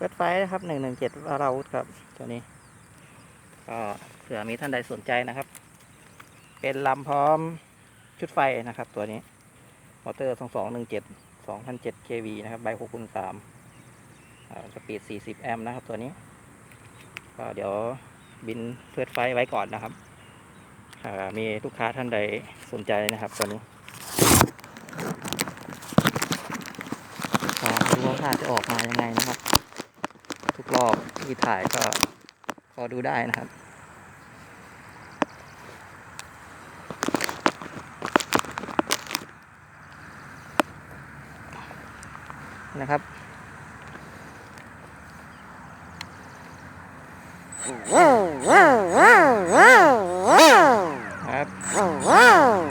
เปิดไฟนะครับหนึ่งหนึ่งเจ็ดวาราวุธครับตัวนี้ ก็เผื่อมีท่านใดสนใจนะครับ เป็นลำพร้อมชุดไฟนะครับ ตัวนี้ มอเตอร์สองสองหนึ่งเจ็ดสองพันเจ็ดเควีนะครับ ใบหกคูณสามสปีดสี่สิบแอมป์นะครับ ตัวนี้ ก็เดี๋ยวบินเพื่อไฟไว้ก่อนนะครับ มีลูกค้าท่านใดสนใจนะครับ ตัวนี้ก็ดูว่าภาพจะออกมายังไงนะครับ ทุกรอบที่ถ่ายก็พอดูได้นะครับนะครับครับ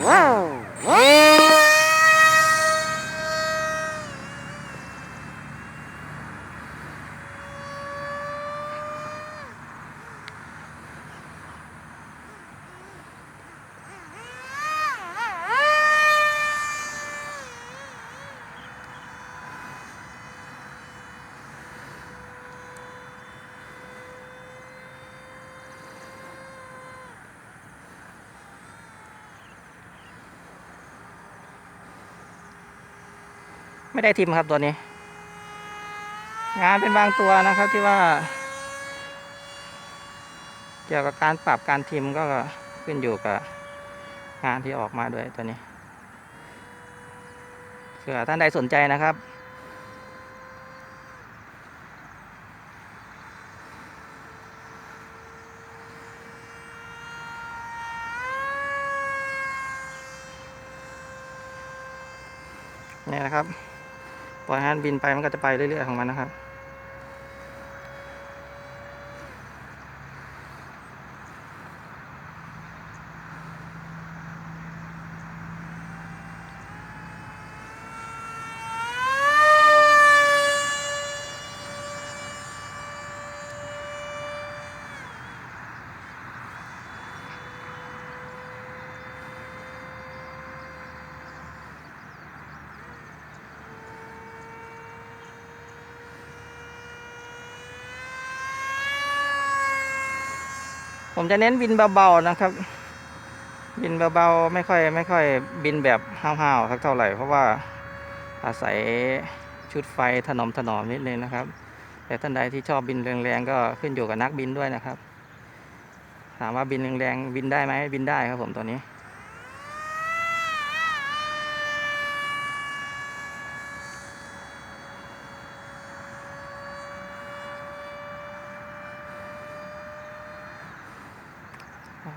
ไม่ได้ทิมครับตัวนี้ งานเป็นบางตัวนะครับที่ว่า เกี่ยวกับการปรับการทิมก็ขึ้นอยู่กับงานที่ออกมาด้วยตัวนี้เผื่อท่านใดสนใจนะครับนี่นะครับ ปล่อยให้มันบินไปมันก็จะไปเรื่อยๆของมันนะครับ ผมจะเน้นบินเบาๆนะครับ บินเบาๆไม่ค่อยไม่ค่อยบินแบบห้าวๆสักเท่าไหร่ เพราะว่าอาศัยชุดไฟถนอมถนอมนิดนึงนะครับ แต่ท่านใดที่ชอบบินแรงๆก็ขึ้นอยู่กับนักบินด้วยนะครับ ถามว่าบินแรงๆบินได้ไหมบินได้ครับผมตัวนี้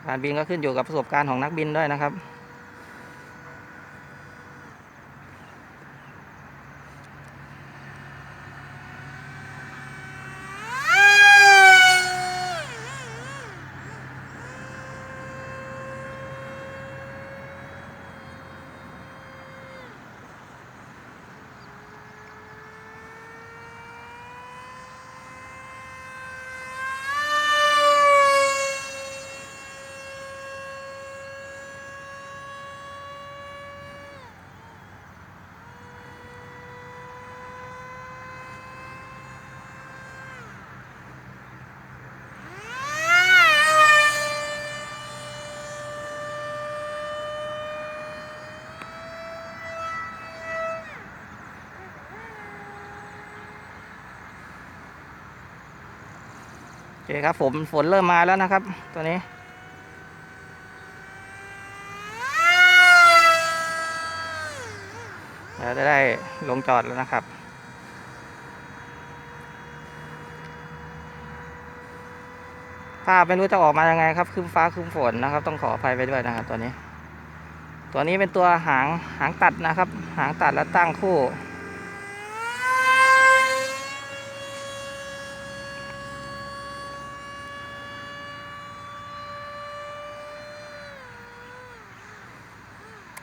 การบินก็ขึ้นอยู่กับประสบการณ์ของนักบินด้วยนะครับ คครับผมฝนเริ่มมาแล้วนะครับ ตัวนี้เราจะได้ลงจอดแล้วนะครับ ภาพไม่รู้จะออกมายังไงครับคืมฟ้าคืมฝนนะครับ ต้องขออภัยไปด้วยนะครับตัวนี้ ตัวนี้เป็นตัวหางหางตัดนะครับ หางตัดแล้วตั้งคู่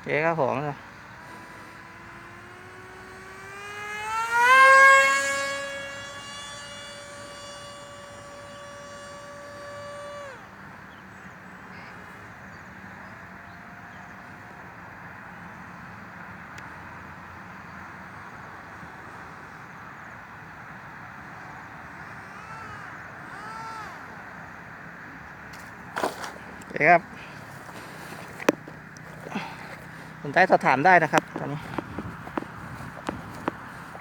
เจ๊ก็ของเลยครับ นใจสอบถามได้นะครับตอนนี้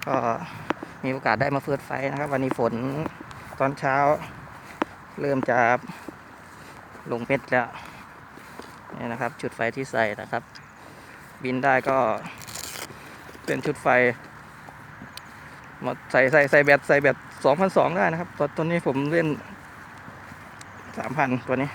ก็มีโอกาสได้มาเฟิร์สไฟนะครับ วันนี้ฝนตอนเช้า เริ่มจะลงเม็ดแล้วนี่นะครับ ชุดไฟที่ใส่นะครับ บินได้ก็เป็นชุดไฟมาใส่ใส่ใส่แบตใส่แบตสองพันสองได้นะครับตอนตัวนี้ผมเล่นสามพันตัวนี้